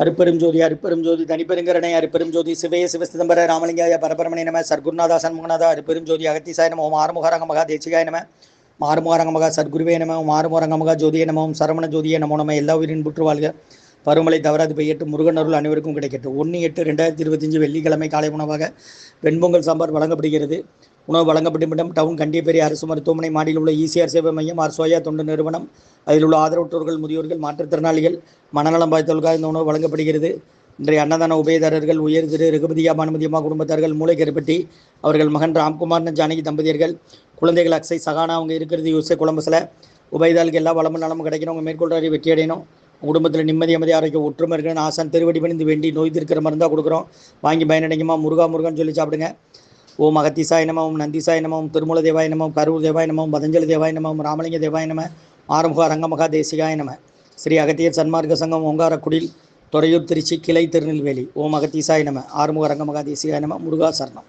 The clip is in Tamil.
அருப்பெரும் ஜோதி அருப்பெரும் ஜோதி தனிப்பெருங்கரணை அருப்பெரும் ஜோதி சிவய சிதம்பர ராமலிங்காய பரபரமணி நம சர்க்குருநாதா சண்முகநாதா அருப்பெரும் ஜோதி அகத்திசாய நம ஓம் ஆறுமுகரங்க மகா தேசிகாய நம மாறுமுகரங்க மகா சத்குருவே நம ஓம் ஆறுமுகரங்க மகா ஜோதிய நம ஓம் சரவண ஜோதிய நமோ நம எல்லா உயிரின் புற்று வாழ்க. பருமலை தவறாது பெய்யட்டு முருகன் அருள் அனைவருக்கும் கிடைக்கட்டும். ஒன்று எட்டு ரெண்டாயிரத்தி இருபத்தஞ்சு வெள்ளிக்கிழமை காலை உணவாக வெண்பொங்கல் சாம்பார் வழங்கப்படுகிறது. உணவு வழங்கப்படும் இடம் டவுன் கண்டியப்பேரி அரசு மருத்துவமனை மாடியில் உள்ள இசிஆர் சேவை மையம் ஆர் சோயா தொண்டு நிறுவனம். அதில் உள்ள ஆதரவற்றோர்கள் முதியோர்கள் மாற்றுத்திறனாளிகள் மனநலம் பாதித்தவர்களுக்காக இந்த உணவு வழங்கப்படுகிறது. இன்றைய அன்னதான உபயதாரர்கள் உயர் திரு ரகுபதியா பானுமதியம்மா குடும்பத்தார்கள் மூளைக்கருப்பட்டி அவர்கள் மகன் ராம்குமார் ஜானகி தம்பதியர்கள் குழந்தைகள் அக்ஸை சகானா அவங்க இருக்கிறது யூசே குழம்புசில் உபயதாளுக்கு எல்லா வளமும் நலமும் கிடைக்கணும். அவங்க மேற்கொள்றாரு வெற்றி அடையணும் குடும்பத்தில் நிம்மதி அமைதி ஆரோக்கியம் ஒற்றுமை இருக்கணும் ஆசான் திருவடி பணிந்து வேண்டி நோய் தீர்க்கிற மருந்தாக கொடுக்குறோம். வாங்கி பயனடைங்கம்மா முருகா முருகன் சொல்லி சாப்பிடுங்க. ஓம் அகத்திசாய நம ஓம் நந்திசாய நம ஓம் திருமூல தேவாய நம கரூர் தேவாய நம பதஞ்சலி தேவாய நம ராமலிங்க தேவாய நம ஆறுமுக ரங்கமகா தேசிகாய நம. ஸ்ரீ அகத்தியர் சன்மார்க்க சங்கம் ஓங்காரக்குடில் துறையூர் திருச்சி கிளை திருநெல்வேலி. ஓம் அகத்தீசாய நம ஆறுமுக ரங்கமகா தேசிகாய நம முருகா சரணம்.